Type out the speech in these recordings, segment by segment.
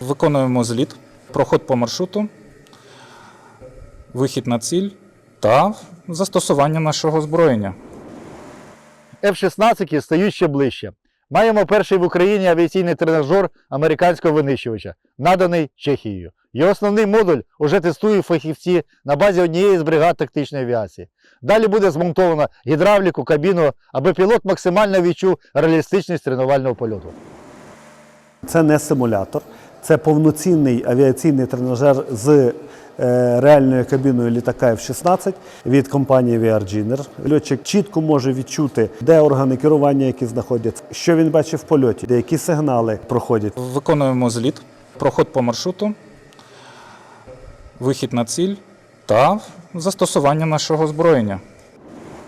Виконуємо зліт, проход по маршруту, вихід на ціль та застосування нашого озброєння. F-16 стають ще ближче. Маємо перший в Україні авіаційний тренажер американського винищувача, наданий Чехією. Його основний модуль уже тестують фахівці на базі однієї з бригад тактичної авіації. Далі буде змонтовано гідравліку, кабіну, аби пілот максимально відчув реалістичність тренувального польоту. Це не симулятор, це повноцінний авіаційний тренажер з е, реальною кабіною літака F-16 від компанії VRGiner. Льотчик чітко може відчути, де органи керування, які знаходяться, що він бачить в польоті, де які сигнали проходять. Виконуємо зліт, проход по маршруту, вихід на ціль та застосування нашого озброєння.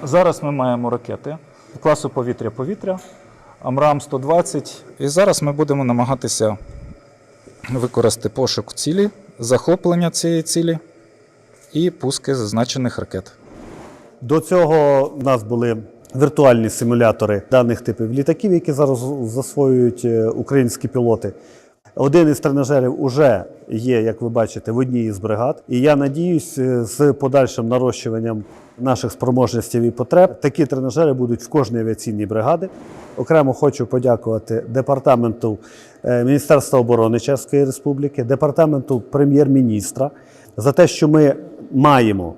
Зараз ми маємо ракети класу повітря-повітря, Амрам 120. І зараз ми будемо намагатися використати пошук цілі, захоплення цієї цілі і пуски зазначених ракет. До цього в нас були віртуальні симулятори даних типів літаків, які зараз засвоюють е, українські пілоти. Один із тренажерів вже є, як ви бачите, в одній із бригад. І я надіюсь, е, з подальшим нарощуванням наших спроможностей і потреб такі тренажери будуть в кожній авіаційній бригаді. Окремо хочу подякувати департаменту е, Міністерства оборони Чеської Республіки, департаменту прем'єр-міністра за те, що ми маємо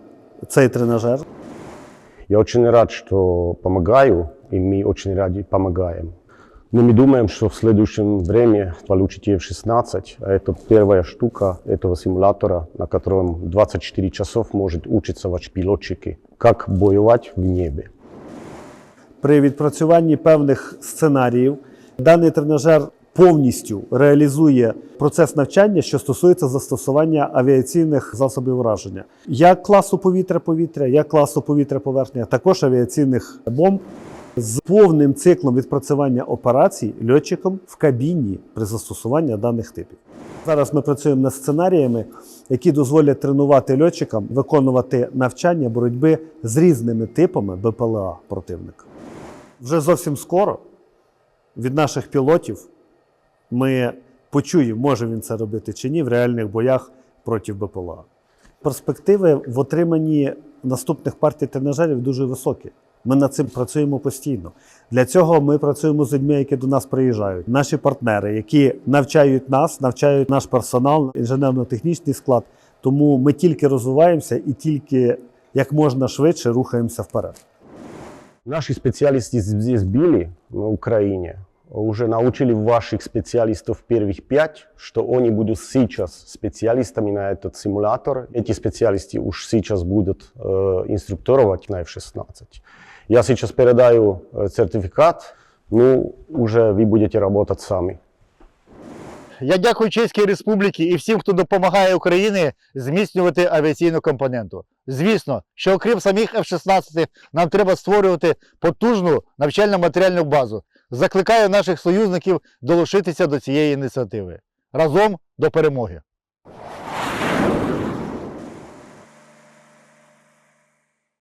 цей тренажер. Я очень рад, что помогаю, и мы очень ради помогаем. Но мы думаем, что в следующем время получите F-16, а это первая штука этого симулятора, на котором 24 часов может учиться ваш пилотчики, как боевать в небе. При відпрацюванні певних сценаріїв даний тренажер повністю реалізує процес навчання, що стосується застосування авіаційних засобів враження, як класу повітря-повітря, як класу повітря-поверхня, також авіаційних бомб з повним циклом відпрацювання операцій льотчиком в кабіні при застосуванні даних типів. Зараз ми працюємо над сценаріями, які дозволять тренувати льотчикам виконувати навчання боротьби з різними типами БПЛА противника. Вже зовсім скоро від наших пілотів ми почуємо, може він це робити чи ні в реальних боях проти БПЛА. Перспективи в отриманні наступних партій тренажерів дуже високі. Ми над цим працюємо постійно. Для цього ми працюємо з людьми, які до нас приїжджають. Наші партнери, які навчають нас, навчають наш персонал, інженерно-технічний склад. Тому ми тільки розвиваємося і тільки як можна швидше рухаємося вперед. Наші спеціалісти здесь были, на Украине, уже научили ваших специалистов первых пять, что они будут сейчас специалистами на этот симулятор. Эти специалисты уж сейчас будут э, инструктировать на F-16. Я сейчас передаю э, сертификат, ну, уже вы будете работать сами. Я дякую Чеській Республіці і всім, хто допомагає Україні зміцнювати авіаційну компоненту. Звісно, що окрім самих F-16, нам треба створювати потужну навчально-матеріальну базу. закликаю наших союзників долучитися до цієї ініціативи разом до перемоги.